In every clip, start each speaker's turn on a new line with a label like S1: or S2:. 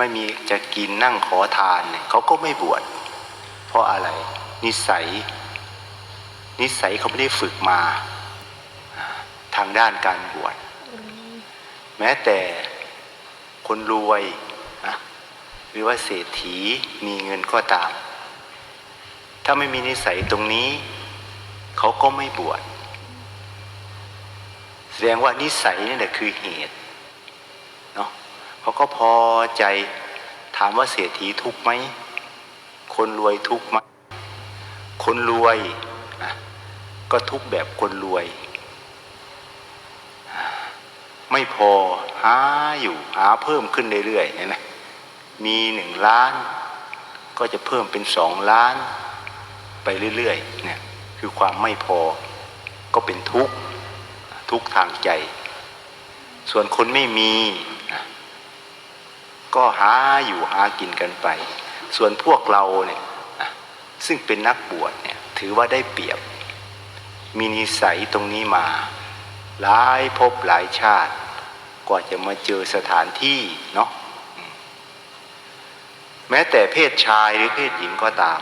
S1: ไม่มีจะกินนั่งขอทานเนี่ยเขาก็ไม่บวชเพราะอะไร นิสัย นิสัยเขาไม่ได้ฝึกมา ทางด้านการบวชแม้แต่คนรวยนะหรือว่าเศรษฐีมีเงินก็ตาม ถ้าไม่มีนิสัยตรงนี้ เขาก็ไม่บวชแสดงว่านิสัยนี่แหละคือเหตุ เขาก็พอใจถามว่าเศรษฐีทุกไหม คนรวยทุกไหม คนรวยก็ทุกแบบคนรวย ไม่พอหาอยู่หาเพิ่มขึ้นเรื่อยๆเห็นไหมมีหนึ่งล้าน ก็จะเพิ่มเป็นสองล้าน ไปเรื่อยๆเนี่ยคือความไม่พอก็เป็นทุกข์ทุกทางใจ ส่วนคนไม่มีนะ ก็หาอยู่หากินกันไป ส่วนพวกเราเนี่ยซึ่งเป็นนักบวชเนี่ยถือว่าได้เปรียบ มีนิสัยตรงนี้มา หลายภพหลายชาติกว่าจะมาเจอสถานที่เนาะแม้แต่เพศชายหรือเพศหญิงก็ตาม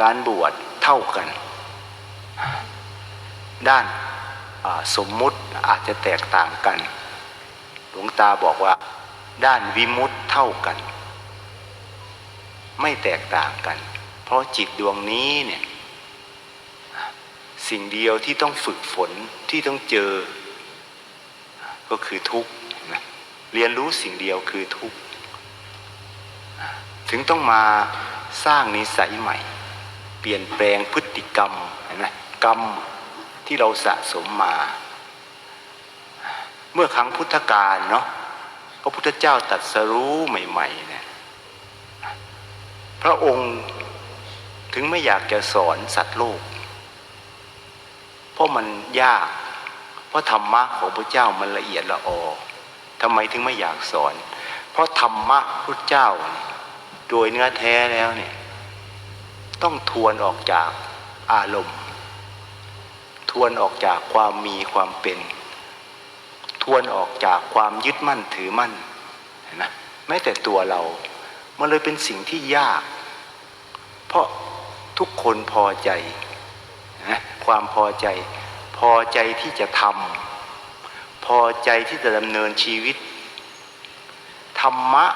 S1: การบวชเท่ากัน ด้านสมมุติอาจจะแตกต่างกัน หลวงตาบอกว่า ด้านวิมุตติเท่ากัน ไม่แตกต่างกัน เพราะจิตดวงนี้เนี่ยสิ่งเดียวที่ต้องฝึกฝนที่ต้องเจอ ก็คือทุกข์นะเรียนรู้สิ่งเดียวคือทุกข์ถึงต้องมาสร้างนิสัยใหม่ เปลี่ยนแปลงพฤติกรรมเห็นไหมกรรมที่เราสะสมมา เมื่อครั้งพุทธกาลเนาะ พระพุทธเจ้าตัดสรู้ใหม่ๆเนี่ยพระองค์ถึงไม่อยากจะสอนสัตว์โลก เพราะมันยาก เพราะธรรมะของพระเจ้ามันละเอียดละออทำไมถึงไม่อยากสอน เพราะธรรมะพระเจ้าเนี่ยโดยเนื้อแท้แล้วเนี่ยต้องทวนออกจากอารมณ์ ทวนออกจากความมีความเป็น ทวนออกจากความยึดมั่นถือมั่นนไหมแม้แต่ตัวเรา มันเลยเป็นสิ่งที่ยาก เพราะทุกคนพอใจนะความพอใจ พอใจที่จะทำพอใจที่จะดำเนินชีวิต ธรรมะ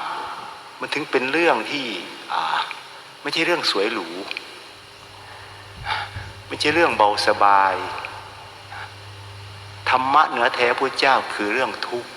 S1: มันถึงเป็นเรื่องที่อ่าไม่ใช่เรื่องสวยหรู ไม่ใช่เรื่องเบาสบาย ธรรมะเหนือแท้พระเจ้าคือเรื่องทุกข์